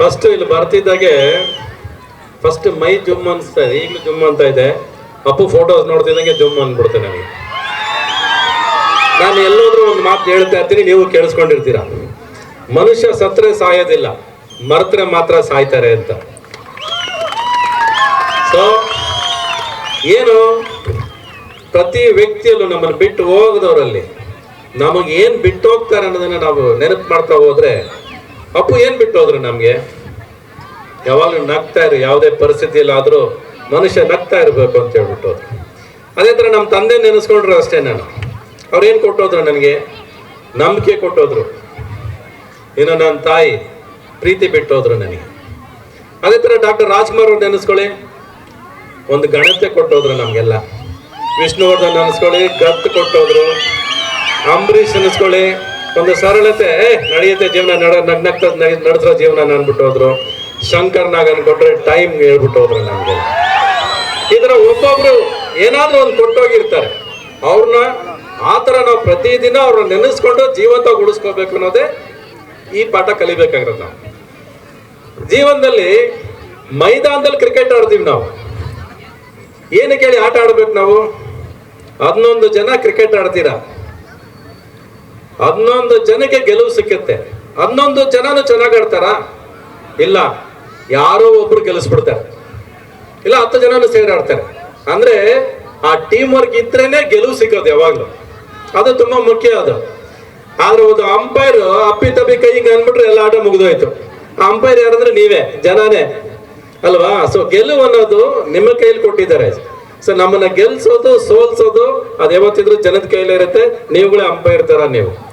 First ಇಲ್ಲಿ ಬರ್ತಿದ್ದಾಗೆ first ಮೈ ಜುಮ್ ಅನ್ಸ್ತಾ ಇದೆ, ಈಗಲೂ ಜುಮ್ ಅಂತ ಇದೆ. ಅಪ್ಪು ಫೋಟೋಸ್ ನೋಡ್ತಿದ್ದಂಗೆ ಜುಮ್ ಅಂದ್ಬಿಡುತ್ತೆ ನನಗೆ. ನಾನು ಎಲ್ಲೋದ್ರೂ ಒಂದು ಮಾತು ಹೇಳ್ತಾ ಇರ್ತೀನಿ, ನೀವು ಕೇಳಿಸ್ಕೊಂಡಿರ್ತೀರ? ಮನುಷ್ಯ ಸತ್ರೆ ಸಾಯೋದಿಲ್ಲ, ಮರೆತ್ರೆ ಮಾತ್ರ ಸಾಯ್ತಾರೆ ಅಂತ. ಸೊ ಏನು? ಪ್ರತಿ ವ್ಯಕ್ತಿಯಲ್ಲೂ ನಮ್ಮನ್ನು ಬಿಟ್ಟು ಹೋಗದವರಲ್ಲಿ ನಮಗೆ ಏನು ಬಿಟ್ಟು ಹೋಗ್ತಾರೆ ಅನ್ನೋದನ್ನ ನಾವು ನೆನಪು ಮಾಡ್ತಾ ಹೋದ್ರೆ ಅಪ್ಪು ಏನು ಬಿಟ್ಟು ಹೋದ್ರು ನಮಗೆ? ಯಾವಾಗಲೂ ನಗ್ತಾ ಇರು, ಯಾವುದೇ ಪರಿಸ್ಥಿತಿಯಲ್ಲಿ ಆದ್ರೂ ಮನುಷ್ಯ ನಗ್ತಾ ಇರಬೇಕು ಅಂತ ಹೇಳ್ಬಿಟ್ಟು. ಅದೇ ತರ ನಮ್ಮ ತಂದೆ ನೆನೆಸ್ಕೊಂಡ್ರು ಅಷ್ಟೇ ನಾನು. ಅವ್ರು ಏನು ಕೊಟ್ಟೋದ್ರು ನನಗೆ? ನಂಬಿಕೆ ಕೊಟ್ಟೋದ್ರು. ಇನ್ನು ನನ್ನ ತಾಯಿ ಪ್ರೀತಿ ಬಿಟ್ಟೋದ್ರು ನನಗೆ. ಅದೇ ಥರ ಡಾಕ್ಟರ್ ರಾಜ್ಕುಮಾರ್ ಅವ್ರು ನೆನೆಸ್ಕೊಳ್ಳಿ. ಒಂದು ಗಣತೆ ಕೊಟ್ಟೋದ್ರು ನಮಗೆಲ್ಲ. ವಿಷ್ಣುವರ್ಧನ್ ನೆನೆಸ್ಕೊಳ್ಳಿ ಗತ್ತು ಕೊಟ್ಟೋದ್ರು. ಅಂಬರೀಷ್ ನೆನೆಸ್ಕೊಳ್ಳಿ. ಒಂದು ಸರಳತೆ ನಡೆಯುತ್ತೆ ಜೀವನ, ನಡ, ನಗ್ನಗ್ತ ನಡೆಸೋ ಜೀವನ ಅನ್ಬಿಟ್ಟು ಹೋದ್ರು. ಶಂಕರ್ ನಾಗನ್ ಅನ್ಕೊಟ್ರೆ ಟೈಮ್ ಹೇಳ್ಬಿಟ್ಟು ಹೋದ್ರು ನಮ್ಗೆ ಇದರ ಒಬ್ಬೊಬ್ರು ಏನಾದ್ರೂ ಒಂದು ಕೊಟ್ಟೋಗಿರ್ತಾರೆ. ಅವ್ರನ್ನ ಆ ಥರ ನಾವು ಪ್ರತಿದಿನ ಅವ್ರನ್ನ ನೆನೆಸ್ಕೊಂಡು ಜೀವಂತ ಉಳಿಸ್ಕೋಬೇಕು ಅನ್ನೋದೇ ಈ ಪಾಠ ಕಲಿಬೇಕಾಗಿರೋದು ನಾವು. ಜೀವನದಲ್ಲಿ ಮೈದಾನದಲ್ಲಿ ಕ್ರಿಕೆಟ್ ಆಡ್ತೀವಿ ನಾವು. ಏನಕ್ಕೆ ಹೇಳಿ ಆಟ ಆಡ್ಬೇಕು ನಾವು? ಹನ್ನೊಂದು ಜನ ಕ್ರಿಕೆಟ್ ಆಡ್ತೀರಾ? ಹನ್ನೊಂದು ಜನಕ್ಕೆ ಗೆಲುವು ಸಿಕ್ಕತ್ತೆ. ಹನ್ನೊಂದು ಜನನು ಚೆನ್ನಾಗಿ ಆಡ್ತಾರ? ಇಲ್ಲ. ಯಾರೋ ಒಬ್ರು ಗೆಲ್ಲಿಸ್ಬಿಡ್ತಾರೆ ಇಲ್ಲ, ಹತ್ತು ಜನನು ಸೇರಿ ಆಡ್ತಾರೆ. ಅಂದ್ರೆ ಆ ಟೀಮ್ ವರ್ಕ್ ಇದ್ರೇನೆ ಗೆಲುವು ಸಿಗೋದು ಯಾವಾಗಲೂ. ಅದು ತುಂಬಾ ಮುಖ್ಯ ಅದು. ಆದ್ರೆ ಒಂದು ಅಂಪೈರ್ ಅಪ್ಪಿ ತಪ್ಪಿ ಕೈ ಹಿಂಗ್ ಅಂದ್ಬಿಟ್ರೆ ಎಲ್ಲ ಆಟ ಮುಗಿದೋಯ್ತು. ಅಂಪೈರ್ ಯಾರಂದ್ರೆ ನೀವೇ, ಜನನೇ. ಅಲ್ವಾ? ಸೊ ಗೆಲುವು ಅನ್ನೋದು ನಿಮ್ಮ ಕೈಯಲ್ಲಿ ಕೊಟ್ಟಿದ್ದಾರೆ. ಸೊ ನಮ್ಮನ್ನ ಗೆಲ್ಸೋದು, ಸೋಲ್ಸೋದು ಅದು ಯಾವತ್ತಿದ್ರು ಜನದ ಕೈಲೇ ಇರುತ್ತೆ. ನೀವುಗಳೇ ಅಂಪೈರ್ ತರ ನೀವು.